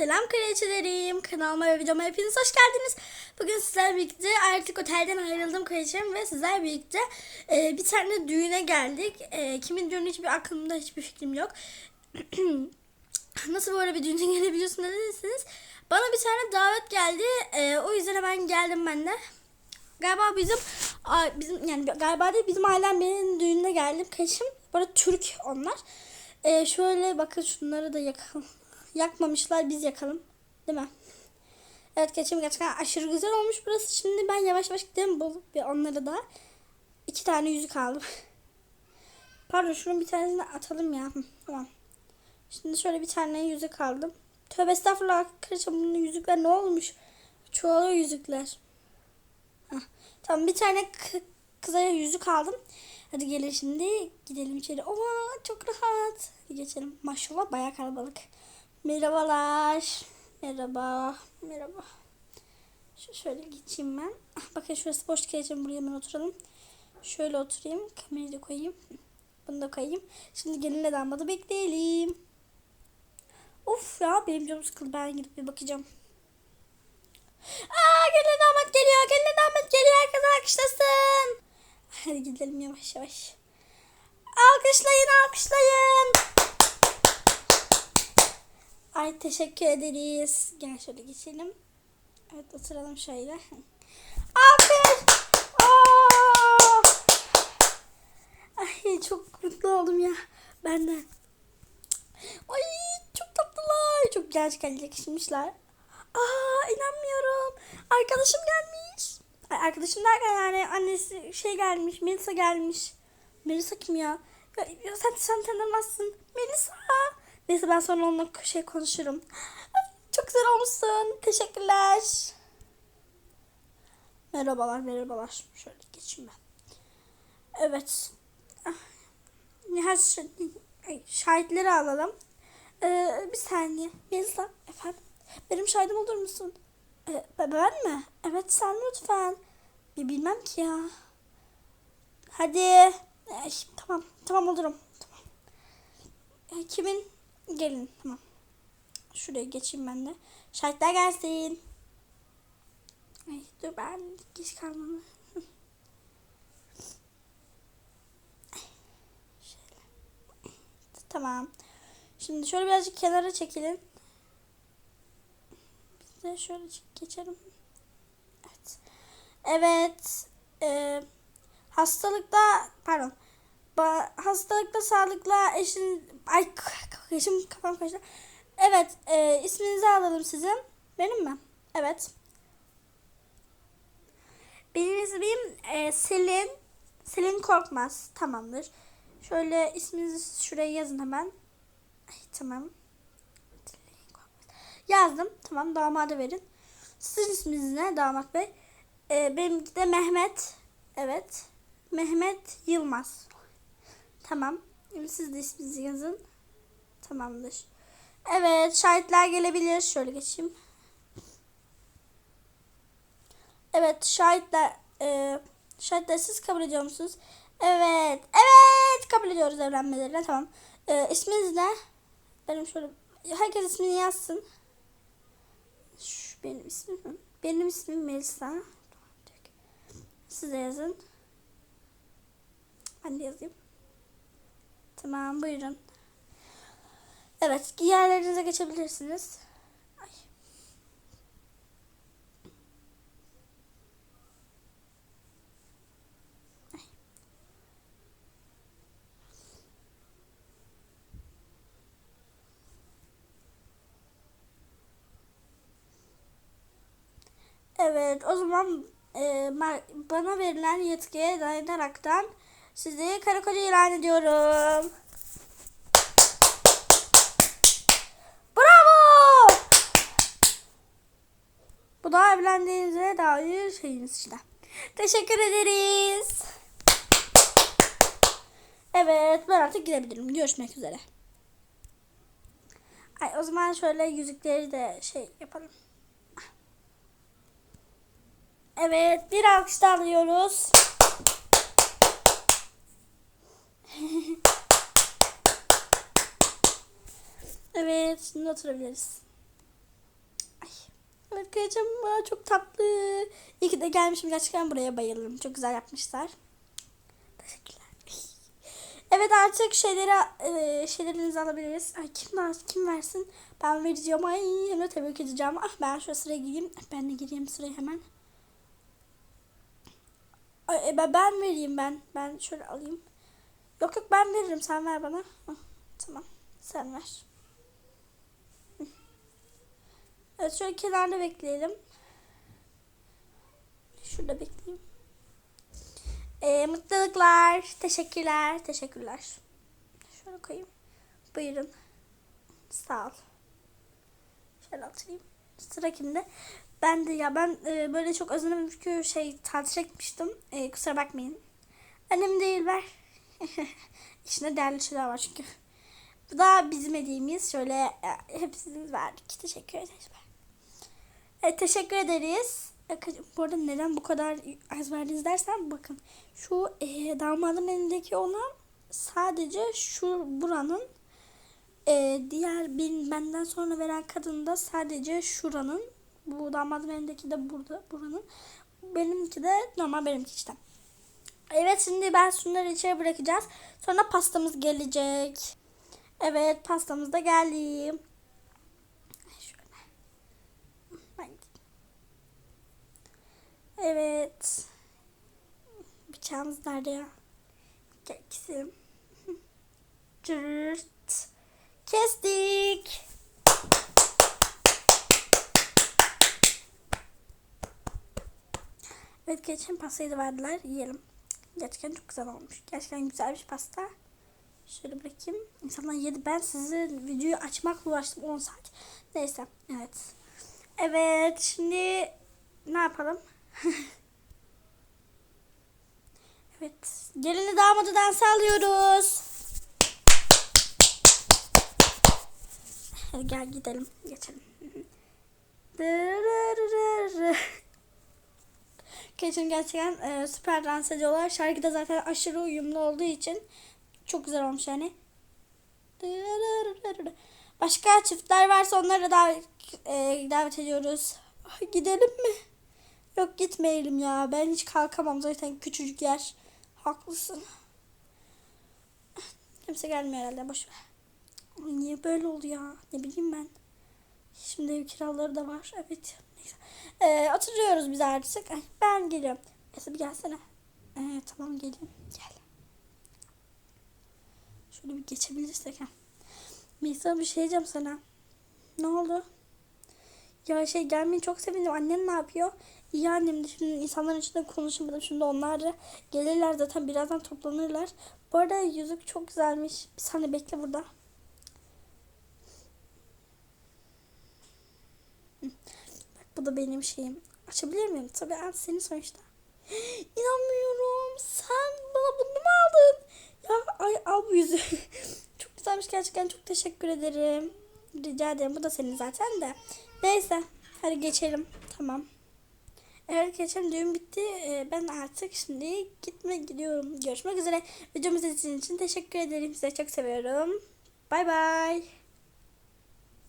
Selam kraliçelerim. Kanalıma ve videoma hepiniz hoş geldiniz. Bugün sizlerle birlikte artık otelden ayrıldım kraliçem ve sizlerle birlikte e, bir tane düğüne geldik. E, kimin düğünü hiçbir aklımda hiçbir fikrim yok. Nasıl böyle bir düğüne gelebiliyorsun dersiniz. Bana bir tane davet geldi. E, o yüzden hemen geldim ben de. Galiba bizim bizim yani galiba değil bizim ailem benim düğününe geldim. Kaçım. Bu arada Türk onlar. Ee, şöyle bakın şunları da yakalım. Yakmamışlar biz yakalım. Değil mi? Evet geçim gerçekten aşırı güzel olmuş burası. Şimdi ben yavaş yavaş gidelim bulup bir onları da. iki tane yüzük aldım. Pardon şunun bir tanesini atalım ya. Tamam. Şimdi şöyle bir tane yüzük aldım. Tövbe estağfurullah arkadaşlar bunun yüzükler ne olmuş? Çoğalıyor yüzükler. Heh. Tamam bir tane kıza yüzük aldım. Hadi gelin şimdi gidelim içeri. Oha çok rahat. Geçelim. Maşallah bayağı kalabalık. Merhabalar. Merhaba. Merhaba. Şu şöyle geçeyim ben. Ah, bakın şurası boş geçelim. Buraya hemen oturalım. Şöyle oturayım. Kamerayı da koyayım. Bunu da koyayım. Şimdi gelinle damadı bekleyelim. Of ya benim canım sıkıldı. Ben gidip bir bakacağım. Aa gelin damat geliyor. Gelin damat geliyor. Herkes alkışlasın. Hadi gidelim yavaş yavaş. Alkışlayın alkışlayın. Ay teşekkür ederiz. Gel şöyle geçelim. Evet oturalım şöyle. Alkış. Aa! Ay çok mutlu oldum ya. Ben de. Ay çok tatlılar. Çok gerçekten yakışmışlar. Aa inanmıyorum. Arkadaşım gelmiş. Ay, arkadaşım derken yani annesi şey gelmiş. Melisa gelmiş. Melisa kim ya? ya, ya sen, sen tanımazsın. Melisa. Neyse ben sonra onunla şey konuşurum. Çok güzel olmuşsun. Teşekkürler. Merhabalar merhabalar. Şöyle geçeyim ben. Evet. Ah, ay, şahitleri alalım. Ee, bir saniye. Melisa efendim. Benim şahidim olur musun? Ee, ben mi? Evet sen lütfen. Ya bilmem ki ya. Hadi. Ay, tamam. Tamam olurum. Tamam. Ee, kimin? Gelin. Tamam. Şuraya geçeyim ben de. Şahitler gelsin. Ay, dur ben geç kalmam. Tamam. Şimdi şöyle birazcık kenara çekilin. Biz de şöyle geçelim. Evet. Evet. E, hastalıkta pardon. Ba, hastalıkta sağlıkla eşin ay eşim kafam karıştı. Evet. E, isminizi alalım sizin. Benim mi? Evet. Benim ismim e, Selin. Selin Korkmaz. Tamamdır. Şöyle isminizi şuraya yazın hemen. Ay, tamam. Yazdım. Tamam damada verin. Sizin isminiz ne damat bey? Ee, benimki de Mehmet. Evet. Mehmet Yılmaz. Tamam. Şimdi siz de isminizi yazın. Tamamdır. Evet şahitler gelebilir. Şöyle geçeyim. Evet şahitler e, şahitler siz kabul ediyor musunuz? Evet. Evet kabul ediyoruz evlenmelerine. Tamam. E, isminiz ne? Benim şöyle herkes ismini yazsın. Şu benim ismim. Benim ismim Melisa. Siz de yazın. Ben de yazayım. Tamam buyurun. Evet yerlerinize geçebilirsiniz. Ay. Ay. Evet o zaman e, bana verilen yetkiye dayanaraktan sizi karı koca ilan ediyorum. Bu da evlendiğinize dair şeyiniz işte. Teşekkür ederiz. Evet ben artık gidebilirim. Görüşmek üzere. Ay, o zaman şöyle yüzükleri de şey yapalım. Evet bir alkış alıyoruz. evet şimdi oturabiliriz. Aa, çok tatlı. İyi ki de gelmişim. Gerçekten buraya bayıldım. Çok güzel yapmışlar. Teşekkürler. Evet artık şeyleri e, şeylerinizi alabiliriz. Ay kim var, kim versin? Ben vereceğim. Ay hem de tebrik edeceğim. Ah ben şu sıraya gireyim. Ben de gireyim sıraya hemen. Ay, e, ben, vereyim ben. Ben şöyle alayım. Yok yok ben veririm. Sen ver bana. Hah, tamam. Sen ver. Hı. Evet şöyle kenarda bekleyelim. Şurada bekleyeyim. Ee, mutluluklar. Teşekkürler. Teşekkürler. Şöyle koyayım. Buyurun. Sağ ol. Şöyle oturayım. Sıra kimde? Ben de ya ben e, böyle çok özledim çünkü şey tatile gitmiştim. E, kusura bakmayın. Önemli değil ver. İçinde değerli şeyler var çünkü. Bu da bizim hediyemiz. Şöyle e, hepsini verdik. Teşekkür ederiz. Evet, teşekkür ederiz. Bu arada neden bu kadar az verdiniz dersen bakın. Şu e, damadın elindeki olan sadece şu buranın e, diğer bir benden sonra veren kadın da sadece şuranın. Bu damadın elindeki de burada buranın. Benimki de normal benimki işte. Evet şimdi ben şunları içeri bırakacağız. Sonra pastamız gelecek. Evet pastamız da geldi. Şöyle. Haydi. Evet. Bıçağımız nerede ya? Gel keselim. Cırt. Kestik. Evet geçen pastayı da verdiler. Yiyelim. Gerçekten çok güzel olmuş. Gerçekten güzel bir pasta. Şöyle bırakayım. İnsanlar yedi. Ben sizi videoyu açmakla uğraştım 10 saat. Neyse. Evet. Evet. Şimdi ne yapalım? evet. Gelini damadı dansa alıyoruz. Gel gidelim. Geçelim. Geçen gerçekten e, süper dans ediyorlar. Şarkı da zaten aşırı uyumlu olduğu için çok güzel olmuş yani. Başka çiftler varsa onları da davet, e, ediyoruz. Gidelim mi? Yok gitmeyelim ya. Ben hiç kalkamam zaten küçücük yer. Haklısın. Kimse gelmiyor herhalde boş ver. Niye böyle oldu ya? Ne bileyim ben. Şimdi ev kiraları da var. Evet. Neyse. Ee, oturuyoruz biz artık. Ay, ben geliyorum. Neyse bir gelsene. Ee, tamam geleyim. Gel. Şöyle bir geçebilirsek ha. Melisa bir şey diyeceğim sana. Ne oldu? Ya şey gelmeyi çok sevindim. Annen ne yapıyor? İyi annem de şimdi insanların içinde konuşamadım. Şimdi onlar da gelirler zaten birazdan toplanırlar. Bu arada yüzük çok güzelmiş. Bir saniye bekle burada. Bak bu da benim şeyim. Açabilir miyim? Tabii ben senin sonuçta. İnanmıyorum. Sen bana bunu mu aldın? Ya ay al bu yüzüğü. çok güzelmiş gerçekten. Çok teşekkür ederim. Rica ederim. Bu da senin zaten de. Neyse. Hadi geçelim. Tamam. Evet geçelim. Düğün bitti. Ee, Ben artık şimdi gitme gidiyorum. Görüşmek üzere. Videomu izlediğiniz için teşekkür ederim. Size çok seviyorum. Bay bay.